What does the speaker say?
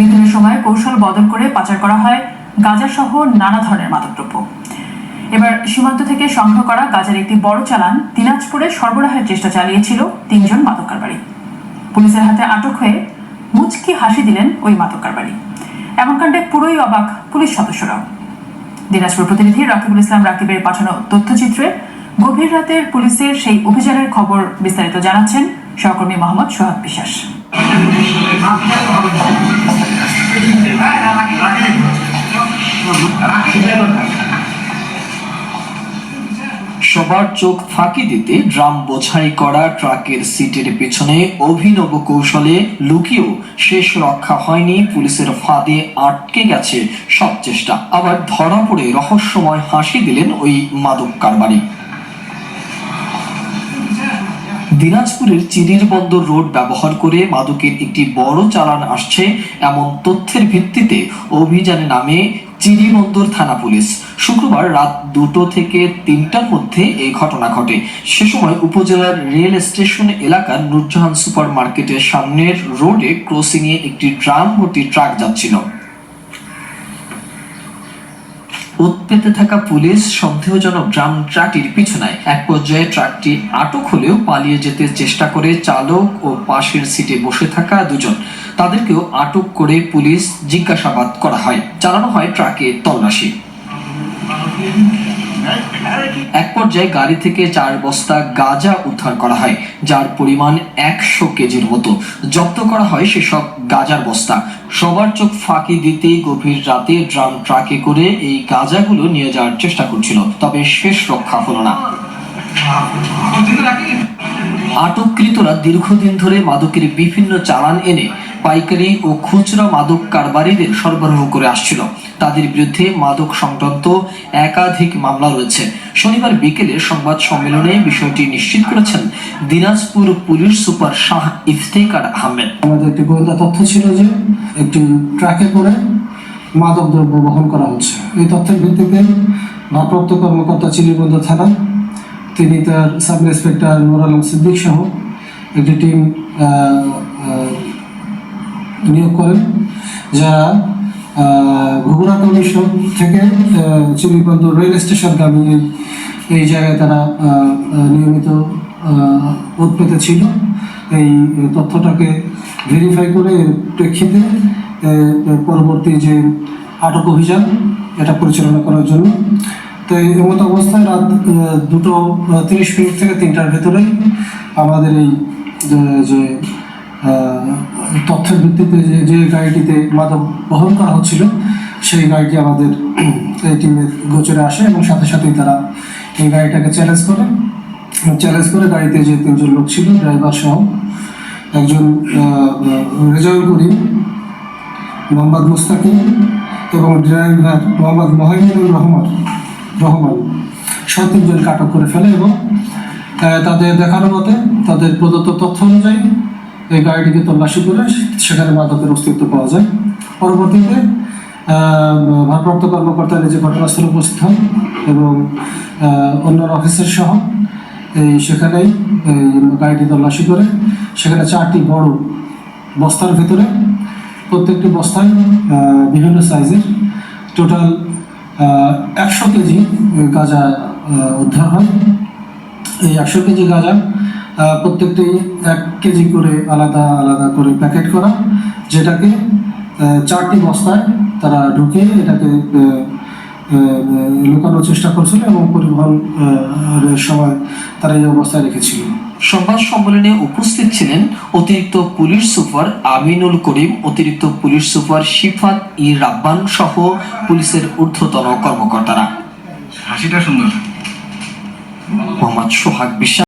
বিভিন্ন সময়ে কৌশল বদল করে পাচার করা হয় গাঁজা সহ নানা ধরনের মাদকদ্রব্য। এবার সীমান্ত থেকে সংগ্রহ করা গাজার একটি বড় চালান দিনাজপুরে সরবরাহের চেষ্টা চালিয়েছিল তিনজন মাদক কারবারি পুলিশের হাতে আটক হয়ে মুচকি হাসি দিলেন ওই মাদক কারবারি এমন কাণ্ডে পুরোই অবাক পুলিশ সদস্যরাও। দিনাজপুর প্রতিনিধি রাকিবুল ইসলাম রাকিবের পাঠানো তথ্যচিত্রে গভীর রাতের পুলিশের সেই অভিযানের খবর বিস্তারিত জানাচ্ছেন সহকর্মী মোহাম্মদ সোহাগ বিশ্বাস। সবার চোখ ফাঁকি দিতে ড্রাম বোঝাই করা ট্রাকের সিটের পেছনে অভিনব কৌশলে লুকিয়েও শেষ রক্ষা হয়নি, পুলিশের ফাঁদে আটকে গেছে সব চেষ্টা। আবার ধরা পড়ে রহস্যময় হাসি দিলেন ওই মাদক কারবারি। দিনাজপুরের চিরির বন্দর রোড ব্যবহার করে মাদকের একটি বড় চালান আসছে এমন তথ্যের ভিত্তিতে অভিযানে নামে চিরিবন্দর থানা পুলিশ। শুক্রবার রাত দুটো থেকে তিনটার মধ্যে এই ঘটনা ঘটে। সে সময় উপজেলার রেল স্টেশন এলাকার নুরজাহান সুপার মার্কেটের সামনের রোডে ক্রসিংয়ে একটি ড্রাম ভর্তি ট্রাক যাচ্ছিল। উৎপেতে থাকা পুলিশ সন্দেহজনক ড্রাম ট্রাকটির পিছনায় এক পর্যায়ে ট্রাকটি আটক হলেও পালিয়ে যেতে চেষ্টা করে চালক ও পাশের সিটে বসে থাকা দুজন। তাদেরকেও আটক করে পুলিশ জিজ্ঞাসাবাদ করা হয়। চালানো হয় ট্রাকে তল্লাশি। এক পর্যায়ে গাড়ি থেকে চার বস্তা গাঁজা উদ্ধার করা হয়, যার পরিমাণ একশো কেজির মতো। জব্দ করা হয় সেসব গাঁজার বস্তা। সবার চোখ ফাঁকি দিতেই গভীর রাতে ড্রাম ট্রাকে করে এই গাঁজাগুলো নিয়ে যাওয়ার চেষ্টা করছিল, তবে শেষ রক্ষা হলো না। আটককৃতরা দীর্ঘদিন ধরে মাদকের বিভিন্ন চালান এনে পাইকারি ও খুচরা মাদক কারবারিদের সরবরাহ করে আসছিল। তাদের বিরুদ্ধে মাদক সংক্রান্ত একাধিক মামলা রয়েছে। শনিবার বিকেলে সংবাদ সম্মেলনে বিষয়টি নিশ্চিত করেছেন দিনাজপুর পুলিশ সুপার শাহ ইফতেকার আহমেদ। আমাদের একটি গোয়েন্দা তথ্য ছিল যে একটি ট্রাকে করে মাদক দ্রব্য বহন করা হচ্ছে। এই তথ্যের ভিত্তিতে ভারপ্রাপ্ত কর্মকর্তা চিলিবন্ধ থানা, তিনি তার সাব ইন্সপেক্টর নুর আলম সিদ্দিক সহ একটি টিম নিয়োগ করেন, যারা ঘুগুরা কমিশন থেকে চিলিবন্ধ রেল স্টেশনগামী এই এই জায়গায় তারা নিয়মিত উৎপেতে ছিল। এই তথ্যটাকে ভেরিফাই করে প্রেক্ষিতে পরবর্তী যে আটক অভিযান, এটা পরিচালনা করার জন্য। তো এই মতো অবস্থায় রাত দুটো তিরিশ মিনিট থেকে তিনটার ভেতরেই আমাদের এই যে- তথ্যের ভিত্তিতে যে যে গাড়িটিতে মাদক বহন করা হচ্ছিল, সেই গাড়িটি আমাদের এই টিমের গোচরে আসে এবং সাথে সাথেই তারা এই গাড়িটাকে চ্যালেঞ্জ করে। চ্যালেঞ্জ করে গাড়িতে যে তিনজন লোক ছিল ড্রাইভার সহ একজন রেজাউল করিম, মোহাম্মদ মুস্তাকিম এবং ড্রাইভার মোহাম্মদ মহিনুর রহমান রহমান সহ তিনজনকে আটক করে ফেলে এবং তাদের দেখানো মতে তাদের প্রদত্ত তথ্য অনুযায়ী এই গাড়িটিকে তল্লাশি করে সেখানে মাদকের অস্তিত্ব পাওয়া যায়। পরবর্তীতে ভারপ্রাপ্ত কর্মকর্তা নিজে ঘটনাস্থলে উপস্থিত হন এবং অন্যান্য অফিসার সহ, এই সেখানেই গাড়িটি তল্লাশি করে। সেখানে চারটি বড় বস্তার ভিতরে, প্রত্যেকটি বস্তায় বিভিন্ন সাইজের টোটাল একশো কেজি গাঁজা উদ্ধার হয়। এই একশো কেজি গাঁজা প্রত্যেকটি এক কেজি করে আলাদা আলাদা করে প্যাকেট করা যেটাকে চারটি বস্তায় তারা ঢুকে এটাকে লুকানোর চেষ্টা করছিল এবং পরিবহন সময় তারা এই অবস্থায় রেখেছিল। সংবাদ সম্মেলনে উপস্থিত ছিলেন অতিরিক্ত পুলিশ সুপার আমিনুল করিম অতিরিক্ত পুলিশ সুপার শিফাত ই রাব্বান সহ পুলিশের ঊর্ধ্বতন কর্মকর্তারা। হাসিটা সুন্দর। মোহাম্মদ সোহাগ বিশ্বাস।